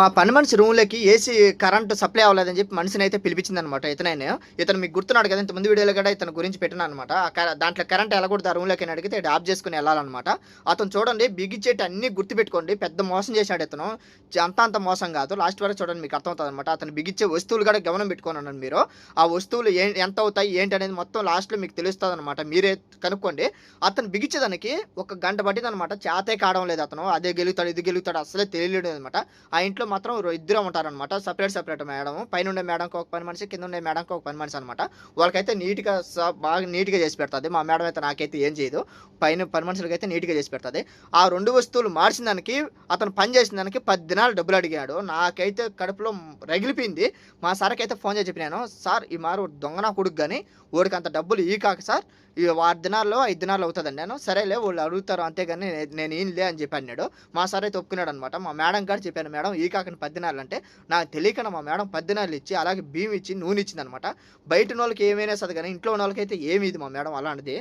మా పని మనిషి రూమ్లోకి ఏసీ కరెంట్ సప్లై అవ్వలేదని చెప్పి మనిషిని అయితే పిలిపించింది అనమాట ఇతనైనా. ఇతను మీకు గుర్తున్నాడు కదా ఇంత ముందు వీడియోలో కూడా ఇతను గురించి పెట్టినా అనమాట దాంట్లో కరెంట్ వెళ్ళకూడదు ఆ రూమ్లోకి అని అడిగితే ఆఫ్ చేసుకుని వెళ్ళాలన్నమాట. అతను చూడండి బిగిచ్చేటి అన్ని గుర్తుపెట్టుకోండి. పెద్ద మోసం చేశాడు ఇతను. అంత అంత మోసం కాదు. లాస్ట్ వరకు చూడండి మీకు అర్థమవుతుంది అనమాట అతను బిగిచ్చే వస్తువులు కూడా గమనం పెట్టుకోనండి మీరు. ఆ వస్తువులు ఏ ఎంత అవుతాయి ఏంటి అనేది మొత్తం లాస్ట్లో మీకు తెలుస్తుంది అనమాట మీరే కనుక్కోండి. అతను బిగించేదానికి ఒక గంట పట్టింది అనమాట చేతే కావడం లేదు అతను. అదే గెలుగుతాడు ఇది గెలుగుతాడు అసలే తెలియలేదు అనమాట ఆ ఇంట్లో మాత్రం ఇద్దరు ఉంటారనమాట సపరేట్ సపరేట్ మేడం పైన ఉండే మేడంకి ఒక పని మనిషి కింద ఉండే మేడంకి ఒక పని మనిషి అనమాట వాళ్ళకైతే నీట్గా స- బాగా నీట్గా చేసి పెడుతుంది. మా మేడం అయితే నాకైతే ఏం చేయదు. పైన పని మనుషులకి అయితే నీట్గా చేసి పెడుతుంది. ఆ రెండు వస్తువులు మార్చిన దానికి అతను పని చేసిన దానికి పది దినాలు డబ్బులు అడిగాడు. నాకైతే కడుపులో రగిలిపోయింది. మా సార్కి అయితే ఫోన్ చేసి చెప్పినాను. సార్ ఈ మారు దొంగన కొడుకు కానీ వాడికి అంత డబ్బులు ఈ కాక సార్ ఈ ఆరు దినాల్లో ఐదు దినాలు అవుతుందండి. నేను సరేలే వాళ్ళు అడుగుతారు. అంతేగాని నేను ఏం లే అని చెప్పి అన్నాడు. మా సార్ అయితే ఒప్పుకున్నాడు అనమాట మా మేడం గారు చెప్పాను మేడం ఈ కాకని పద్దెనాలు అంటే నాకు తెలియకుండా మా మేడం పద్దెనాలు ఇచ్చి అలాగే బియ్యం ఇచ్చి నూనె ఇచ్చింది అనమాట బయట ఉన్న వాళ్ళకి ఏమైనా సరే కానీ ఇంట్లో ఉన్న వాళ్ళకైతే ఏమి ఇది మా మేడం అలాంటిది.